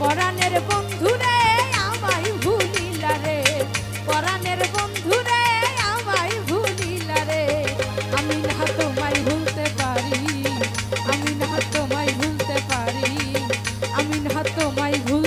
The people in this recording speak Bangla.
পরাণের বন্ধু রে আমায় ভুলিলা রে। পরাণের বন্ধু রে আমায় ভুলিলা রে। আমি না তোমায় ভুলতে পারি, আমি না তোমায় ভুলতে পারি, আমি না তোমায় ভুল